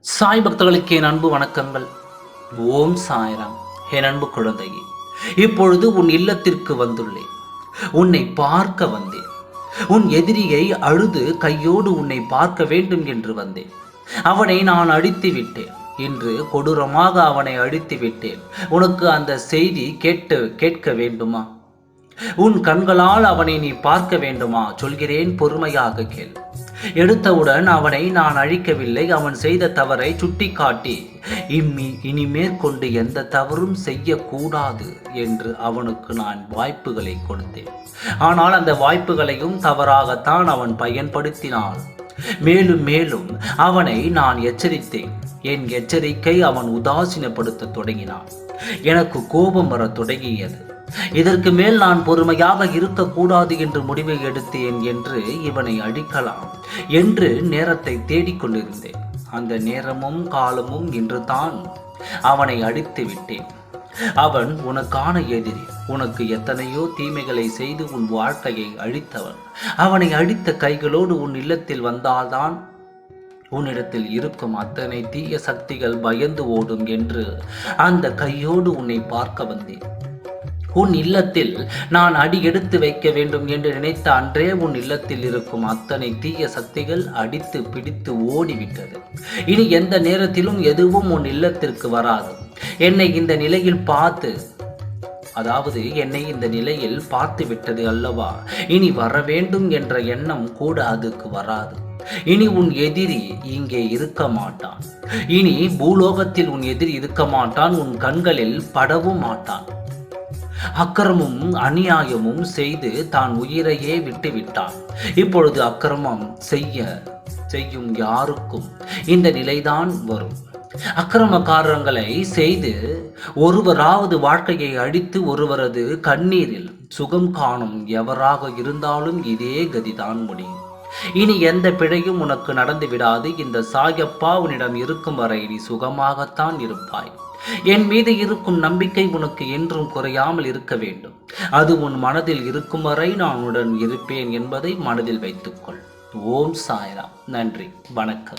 சாய் பக்தர்களுக்கு என் அன்பு வணக்கங்கள். ஓம் சாய்ராம். என் அன்பு குழந்தையே இப்பொழுது உன் இல்லத்திற்கு வந்துள்ளேன். உன்னை பார்க்க வந்தேன். உன் எதிரியை அழுது கையோடு உன்னை பார்க்க வேண்டும் என்று வந்தேன். அவனை நான் அடித்து விட்டேன். இன்று கொடூரமாக அவனை அழித்து விட்டேன். உனக்கு அந்த செய்தி கேட்டு கேட்க வேண்டுமா? உன் கண்களால் அவனை நீ பார்க்க வேண்டுமா? சொல்கிறேன் பொறுமையாக கேள். எடுத்தவுடன் அவனை நான் அழிக்கவில்லை. அவன் செய்த தவறை சுட்டிக்காட்டி இம்மி இனி மேற்கொண்டு எந்த தவறும் செய்யக்கூடாது என்று அவனுக்கு நான் வாய்ப்புகளை கொடுத்தேன். ஆனால் அந்த வாய்ப்புகளையும் தவறாகத்தான் அவன் பயன்படுத்தினான். மேலும் மேலும் அவனை நான் எச்சரித்தேன். என் எச்சரிக்கை அவன் உதாசீனப்படுத்த தொடங்கினான். எனக்கு கோபம் வரத் தொடங்கியது. இதற்கு மேல் நான் பொறுமையாக இருக்கக்கூடாது என்று முடிவை எடுத்தேன் என்று இவனை அடிக்கலாம் என்று நேரத்தை தேடிக்கொண்டிருந்தேன் அந்த நேரமும் காலமும் இன்று தான் அவனை அடித்து விட்டேன். அவன் உனக்கான எதிரி உனக்கு எத்தனையோ தீமைகளை செய்து உன் வாழ்க்கையை அழித்தவன். அவனை அடித்த கைகளோடு உன் இல்லத்தில் வந்தால்தான் உன்னிடத்தில் இருக்கும் அத்தனை தீய சக்திகள் பயந்து ஓடும் என்று அந்த கையோடு உன்னை பார்க்க வந்தேன். உன் இல்லத்தில் நான் அடி எடுத்து வைக்க வேண்டும் என்று நினைத்த அன்றே உன் இல்லத்தில் இருக்கும் அத்தனை தீய சக்திகள் அடித்து பிடித்து ஓடிவிட்டது. இனி எந்த நேரத்திலும் எதுவும் உன் இல்லத்திற்கு வராது. என்னை இந்த நிலையில் பார்த்து அதாவது என்னை இந்த நிலையில் பார்த்து விட்டது அல்லவா? இனி வர வேண்டும் என்ற எண்ணம் கூட அதுக்கு வராது. இனி உன் எதிரி இங்கே இருக்க மாட்டான். இனி பூலோகத்தில் உன் எதிரி இருக்க மாட்டான் உன் கண்களில் படவும் மாட்டான். அக்கிரமும் அநியாயமும் செய்து தான் உயிரையே விட்டு விட்டான் இப்பொழுது அக்கிரமம் செய்ய செய்யும் யாருக்கும் இந்த நிலைதான் வரும். அக்கிரமக்காரங்களை செய்து ஒருவராவது வாழ்க்கையை அழித்து ஒருவரது கண்ணீரில் சுகம் காணும் எவராக இருந்தாலும் இதே கதிதான் முடியும். இனி எந்த பிழையும் உனக்கு நடந்து விடாது. இந்த சாயப்பா உன்னிடம் இருக்கும் வரை நீ சுகமாகத்தான் இருப்பாய். என் மீது இருக்கும் நம்பிக்கை உனக்கு என்றும் குறையாமல் இருக்க வேண்டும். அது உன் மனதில் இருக்கும் வரை நான் உடன் இருப்பேன் என்பதை மனதில் வைத்துக்கொள். ஓம் சாய்ராம். நன்றி. வணக்கம்.